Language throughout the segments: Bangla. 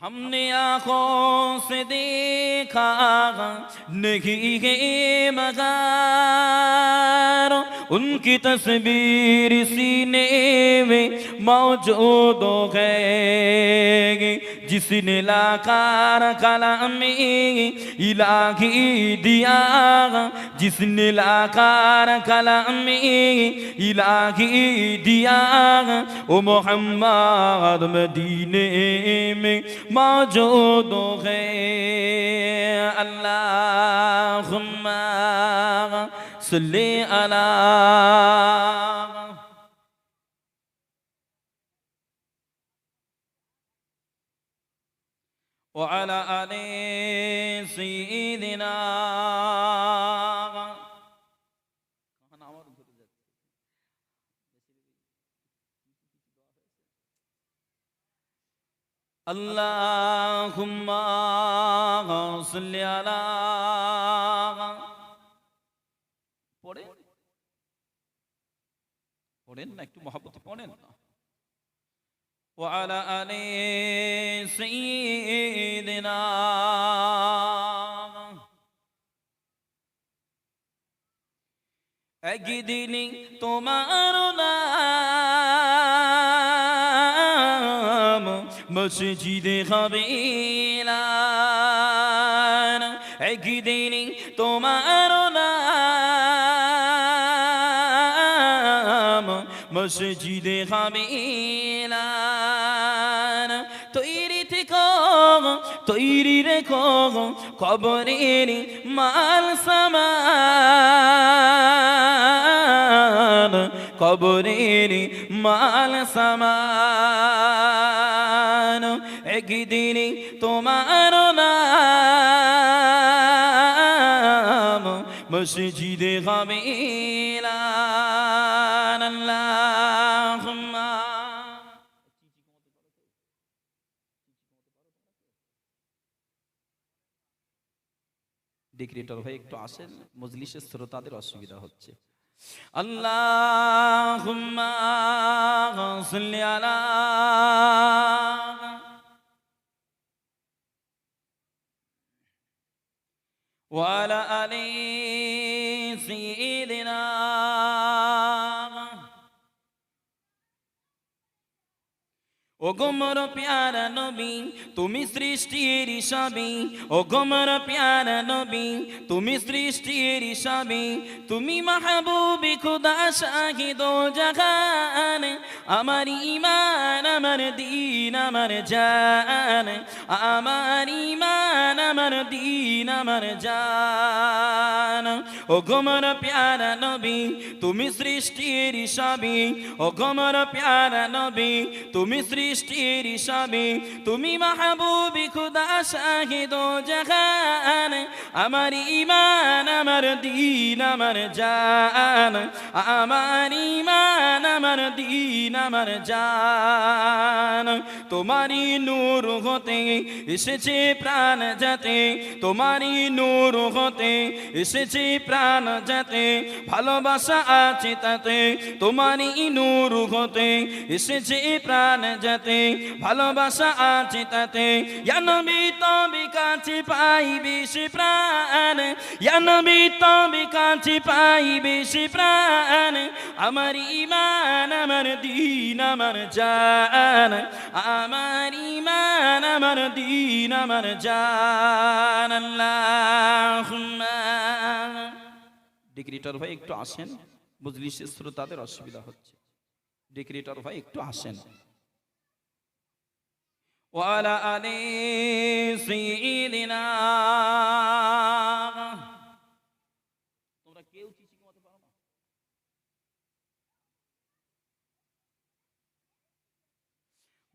हमने आंखों से देखा नहीं है मगर उनकी तस्वीर सीने में मौजूद हो गए जिसने लाकार कला में इलाही दिया जिसने लाकार कला में इलाही दिया ओ मोहम्मद मदीने में मौजूद हो गए अल्लाहुम्मा सल्ली अला وعلى آل سيدنا اللهم صل على পড়ে পড়েন না একটু মহাপতি পড়েন না وعلى آل سيدنا একদিন তোমার নাম মসজিদে হবে একদিন তোমার নাম মসজিদে হবে তৈরি রেখো কবরের মাল সামান। কবরের মাল সামান। একদিন তোমার নাম মসজিদে হবে আল্লাহুম্মা ডিক্রেটর ভাই একটু আসেন মজলিসের শ্রোতাদের অসুবিধা হচ্ছে আল্লাহুম্মা সাল্লি আলা وعلى آل سيدنا ও গোমর প্যারা নবী, তুমি সৃষ্টির সবই। ও গোমর প্যারা নবী, তুমি সৃষ্টির সবই। তুমি মাহবুবি খুদা শাহিদ জাহান। আমার ইমান আমার দিন, আমার জান। আমার ইমান আমার দিন, আমার জান। ও গোমর প্যারা নবী, তুমি সৃষ্টির সবই ও গোমর প্যারা নবী, তুমি সৃষ্টির সবই তুমি মাহবুবি খুদা শাহিদ জাহান। আমার ইমান আমার দিন, আমার জান। আমার ইমান আমার দিন, আমার জান। তোমারই নূর হতে এসেছে প্রাণ যাতে তোমারই নূর হতে এসেছে প্রাণ যাতে ভালোবাসা আছে তাতে, তোমারই নূর হতে এসেছে প্রাণ যাতে ভালোবাসা আছে তাতে। জানবি তবে কাছে পাই বেশি প্রাণ জানবি তবে কাছে পাই বেশি প্রাণ। আমার ইমান আমার দিন, আমার জান, আমার ইমান আমার দিন, আমার জান। আল্লাহুম্মা ডিগ্রিটার ভাই একটু আসেন। মজলিসের শ্রোতাদের অসুবিধা হচ্ছে। ডিগ্রিটার ভাই একটু আসেন। ওয়ালা আলী সিদিনা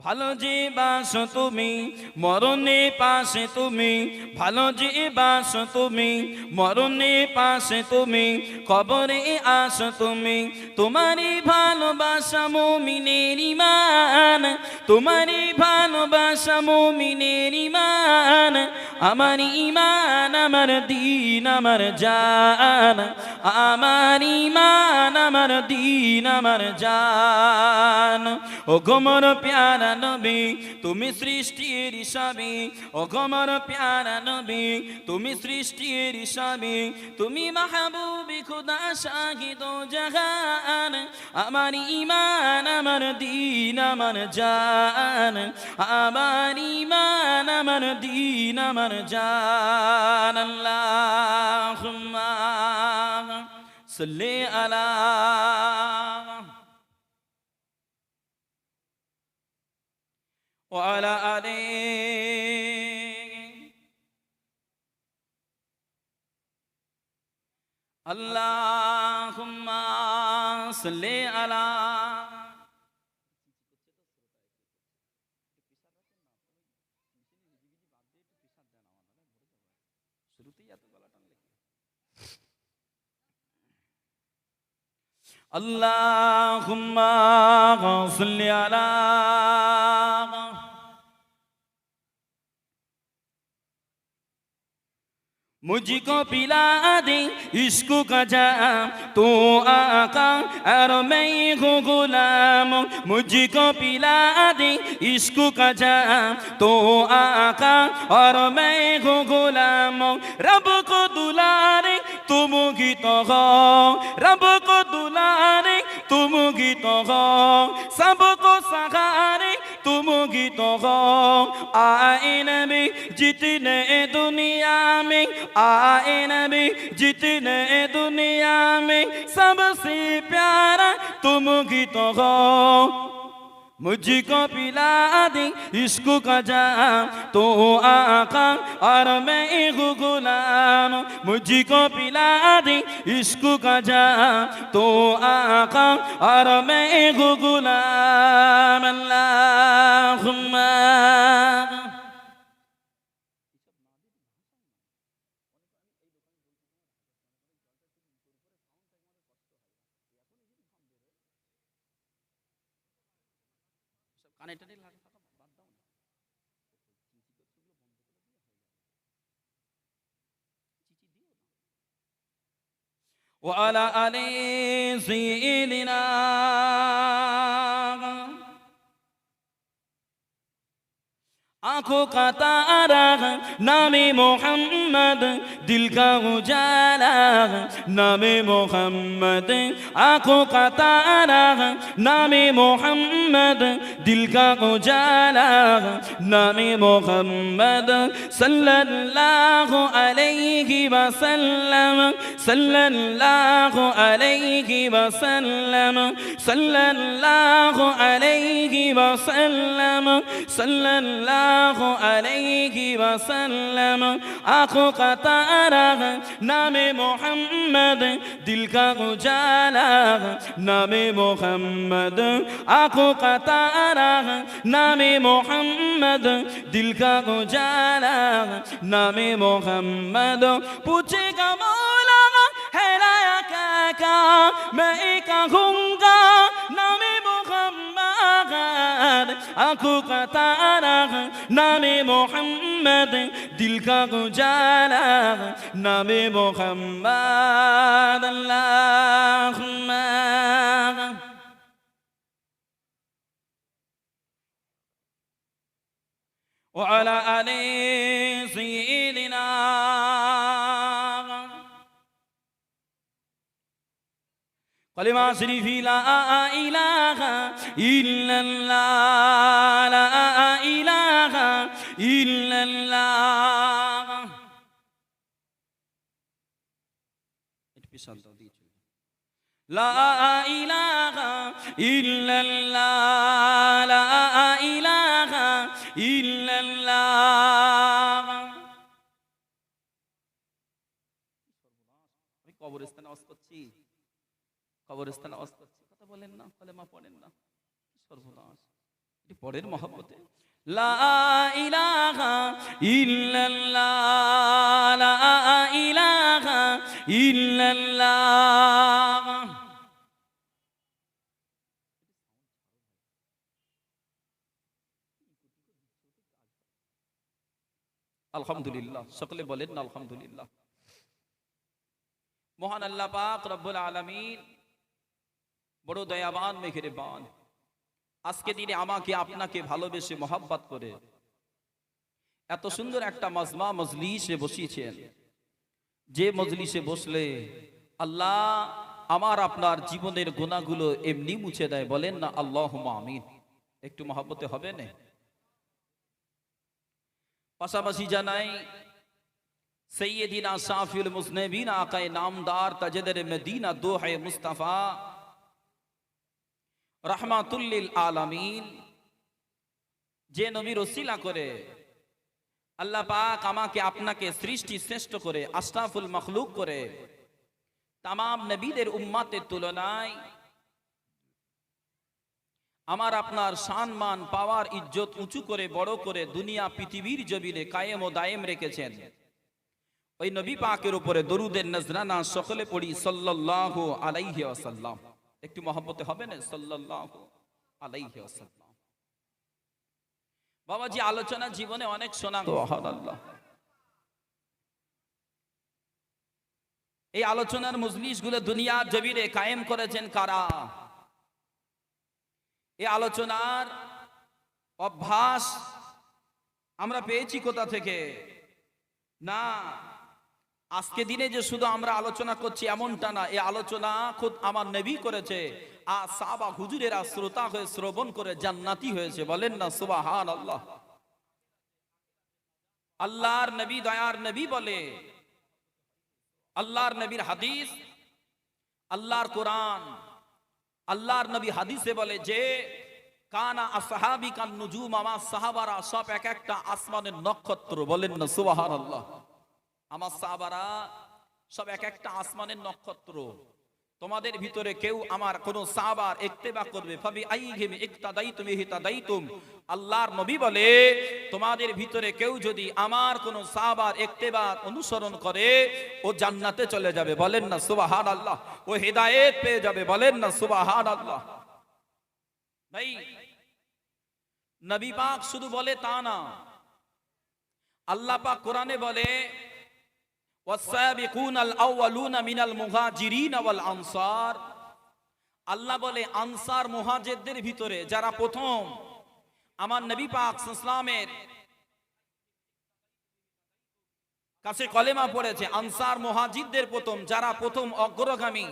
ভালো যে বাস তুমি, মরণে পাশে তুমি, ভালো যে বাস তুমি, মরণে পাশে তুমি, কবরে আস তুমি, তোমারই ভালোবাসা মুমিনের ইমান, তোমারই ভালোবাসা মুমিনের ইমান আমার ইমান আমার দিন, আমার জান। আমার ইমান আমার দিন, আমার জান। ও গোমর প্যারা নবী, তুমি সৃষ্টির হিসাবে ও গমর প্যারা নবী, তুমি সৃষ্টির হিসাবে তুমি মাহবুবি খুদা শাহিদ জাহান। আমার ইমান আমার দিন, আমার জান। আমার ইমান আমার দিন আমার জান আল্লাহুম্মা সাল্লি আলা وعلى آله اللهم صل على اللهم صل على मुझको पिला दे इश्क का जाम तू आका और मैं हूँ गुलाम मुझको पिला दे इश्क का जाम तू आका और मैं हूँ गुलाम रब को दुलारे तुम गीत हो रब को दुलारे तुम गीत हो सबको सहारे तुम गीत हो आए नबी जितने दुनिया में आए नबी जितने दुनिया में सबसे प्यारा तुम गीत हो मुझको पिला दे इश्क का जाम तो आका और मैं हूँ गुलाम मुझको पिला दे इश्क का जाम तो आका और मैं हूँ गुलाम अल्लाहुम्मा কানে টানে লাগে থাকা বাদ দাও না وعلى آل سيدنا आंखों का तारा नामे मोहम्मद दिल का उजाला नामे मोहम्मद आंखों का तारा नामे मोहम्मद दिल का उजाला नामे मोहम्मद सल्लल्लाहु अलैहि वसल्लम सल्लल्लाहु अलैहि वसल्लम सल्लल्लाहु अलैहि वसल्लम सल्लल्लाहु الله عليه وسلم آخو قطارا نام محمد دل کا اجالا نام محمد آخو قطارا نام محمد دل کا اجالا نام محمد پوچھے گا مولا ہے لایا کا میں ایک ہوں گا سعد اخو قطانا نام محمد دل کا اجالا نام محمد اللهم وعلى কলিমা শরীফি, লা ইলাহা ইল্লাল্লাহ, লা ইলাহা ইল্লাল্লাহ। একটু পিছন দাও দিয়ে চলবে। লা ইলাহা ইল্লাল্লাহ, লা ইলাহা ইল্লাল্লাহ। আমি কবরস্থানে আওয়াজ করছি। কবরস্থানে আওয়াজ করছি কথা বলেন না কলেমা পড়েন না। সর্বনাশ। এটি পরের মহব্বতে। লা ইলাহা ইল্লাল্লাহ, লা ইলাহা ইল্লাল্লাহ। আলহামদুলিল্লাহ, সকলে বলেন আলহামদুলিল্লাহ। মহান আল্লাহ পাক রব্বুল আলামিন বড় দয়াবান মেঘেরবান আজকে দিনে আমাকে, আপনাকে ভালোবেসে মহাব্বাত করে। এত সুন্দর একটা মজমা মজলিসে বসিয়েছেন। যে মজলিসে বসলে আল্লাহ আমার আপনার জীবনের গোনাগুলো এমনি মুছে দেয়, বলেন না আল্লাহ আমিন। একটু মহাব্বতে হবে না? পাশাপাশি জানাই সৈয়দিনা সাফিউল মুসনবিন আকায় নামদার তাজেদের মদিনা দোহে মুস্তাফা রহমাতুল্লিল আলামিন। যে নবীর ওসিলা করে, আল্লাহ পাক আমাকে আপনাকে সৃষ্টি শ্রেষ্ঠ করে, আশরাফুল মখলুক করে তাম নবীদের উম্মাতের তুলনায় আমার আপনার সম্মান পাওয়ার, ইজ্জত উঁচু করে, বড় করে দুনিয়া, পৃথিবীর জমিনে কায়েম ও দায়েম রেখেছেন। ওই নবী পাকের উপরে দরুদের নজরানা সকলে পড়ি, সাল্লাল্লাহু আলাইহি একটু মহব্বতে হবে না? সাল্লাল্লাহু আলাইহি ওয়াসাল্লাম। বাবাজি, আলোচনা জীবনে অনেক শোনা আল্লাহ এই আলোচনার মজলিসগুলো দুনিয়া জবিরে কায়েম করেছেন কারা? এই আলোচনার অভ্যাস আমরা পেয়েছি কোথা থেকে? না আজকে দিনে যে শুধু আমরা আলোচনা করছি এমনটা না এই আলোচনা খুদ আমার নবী করেছে, আর সাবা হুজুরেরা শ্রোতা হয়ে শ্রবণ করে জান্নাতি হয়েছে, বলেন না সুবাহান আল্লাহ আল্লাহর নবী দয়ার নবী বলে, আল্লাহর নবীর হাদিস, আল্লাহর কোরআন, আল্লাহর নবী হাদিসে বলে যে, কানা আসহাবি কান নুজুম আমার সাহাবারা, সব এক একটা আসমানের নক্ষত্র, বলেন না সুবাহান আল্লাহ আমার সাহাবারা সব এক একটা আসমানের নক্ষত্র। তোমাদের ভিতরে কেউ আমার কোন সাহাবার ইত্তেবা করবে। ফাবি আইহিম ইক্তাদাইতুম ইহতাদাইতুম। আল্লাহর নবী বলে, তোমাদের ভিতরে কেউ যদি আমার কোন সাহাবার ইত্তেবা অনুসরণ করে, ও জান্নাতে চলে যাবে। বলেন না, সুবহানাল্লাহ। ও হেদায়েত পেয়ে যাবে। বলেন না, সুবহানাল্লাহ। ভাই, নবী পাক শুধু বলে তা না। আল্লাহ পাক কোরআনে বলে আল্লাহ বলে, আনসার মুহাজিরদের ভিতরে যারা প্রথম, আমার নবী পাক ইসলামের কাছে কলেমা পড়েছে, আনসার মুহাজিরদের প্রথম, যারা প্রথম অগ্রগামী।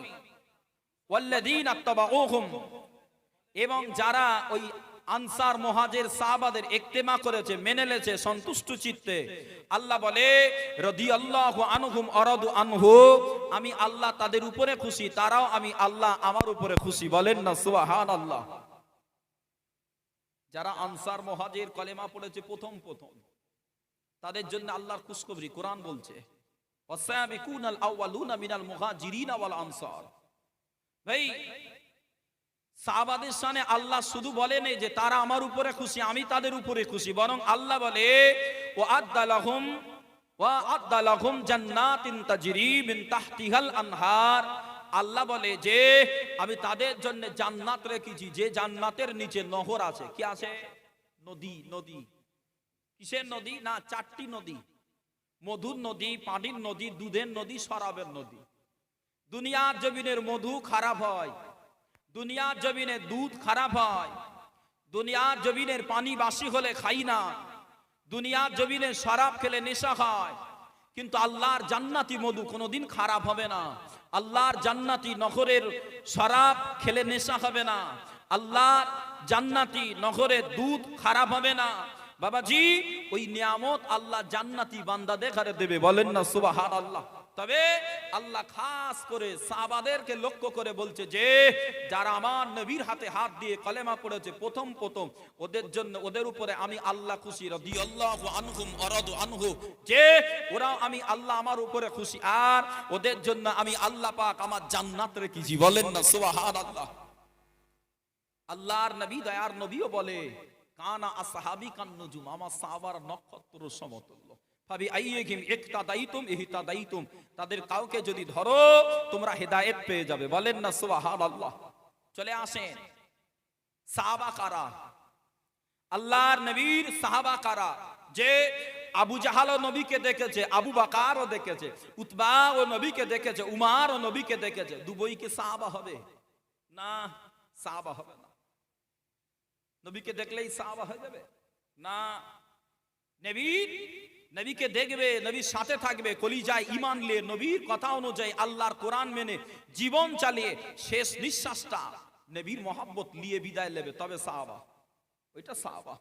এবং যারা ওই আনসার মহাজের সাহাবাদের একতেমা করেছে, মেনে লেছে সন্তুষ্ট চিত্তে। আল্লাহ বলে রদি আল্লাহ আনহুম অরদু আনহু, আমি আল্লাহ তাদের উপরে খুশি, তারাও আমি আল্লাহ আমার উপরে খুশি। বলেন না সুবহান আল্লাহ যারা আনসার মহাজের কলেমা পড়েছে প্রথম প্রথম, তাদের জন্য আল্লাহর খুশখবরি কোরআন বলছে, ওয়াসাবিকুনাল আউয়ালুনা মিনাল মুহাজিরিনা ওয়াল আনসার। ভাই সাহাবাদের সামনে আল্লাহ শুধু বলে নেই যে তারা আমার উপরে খুশি, আমি তাদের উপরে খুশি, বরং আল্লাহ বলে, ও আদালাহুম আল্লাহ বলে যে, আমি তাদের জন্য জান্নাত রেখেছি, যে জান্নাতের নিচে নহর আছে। কি আছে? নদী নদী। কিসের নদী? না, চারটি নদী। মধুর নদী, পানির নদী, দুধের নদী, শরাবের নদী। দুনিয়ার জমিনের মধু খারাপ হয়। দুনিয়ার জমিনে দুধ খারাপ হয়, দুনিয়ার জমিনের পানি বাসি হলে খাই না, দুনিয়ার জমিনে শরাব খেলে নেশা হয় কিন্তু আল্লাহর জান্নাতি মধু কোনোদিন খারাপ হবে না, আল্লাহর জান্নাতি নহরের শরাব খেলে নেশা হবে না, আল্লাহর জান্নাতি নহরের দুধ খারাপ হবে না। বাবাজি, ওই নিয়ামত আল্লাহ জান্নাতি বান্দা দেখারে দেবে, বলেন না সুবাহান আল্লাহ তবে আল্লাহ খাস করে সাহাবাদেরকে লক্ষ্য করে বলছে যে, যারা আমার নবীর হাতে হাত দিয়ে কলেমা পড়েছে, প্রথম প্রথম ওদের জন্য, ওদের উপরে আমি আল্লাহ খুশি, রাদিয়াল্লাহু আনহুম আরাদু আনহু। যে ওরা আমি আল্লাহ আমার উপরে খুশি। আর ওদের জন্য আমি আল্লাহ পাক আমার জান্নাত রেখেছি। বলেন না, সুবহানাল্লাহ। আল্লাহর নবী দয়ার নবীও বলে, কানা আসহাবি কান নুজুম আমার সাহাবার নক্ষত্র সমতুল্য ভাবি আইয়িহিম ইকতাদাইতুম ইহতাদাইতুম। তাদের কাউকে যদি ধরো, তোমরা হেদায়েত পেয়ে যাবে। বলেন না, সুবহানাল্লাহ। চলে আসেন। সাহাবা কারা? আল্লাহর নবীর সাহাবা কারা? যে আবু জাহাল নবীকে দেখেছে, আবু বাকারও দেখেছে উতবা ও নবীকে দেখেছে উমার ও নবীকে দেখেছে। দুবই কি সাহাবা হবে? না, সাহাবা হবে না। নবীকে দেখলেই সাহাবা হয়ে যাবে? না। নবীর নবীকে দেখবে, নবীর সাথে থাকবে, কলিজায় ইমান লে নবীর কথা অনুযায়ী আল্লাহর কোরআন মেনে জীবন চালিয়ে শেষ নিঃশ্বাসটা নবীর মহাব্বত নিয়ে বিদায় নেবে। তবে সাহাবা, ওইটা সাহাবা।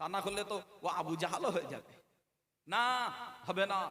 তা না করলে তো ও আবু জাহালও হয়ে যাবে। না, হবে না।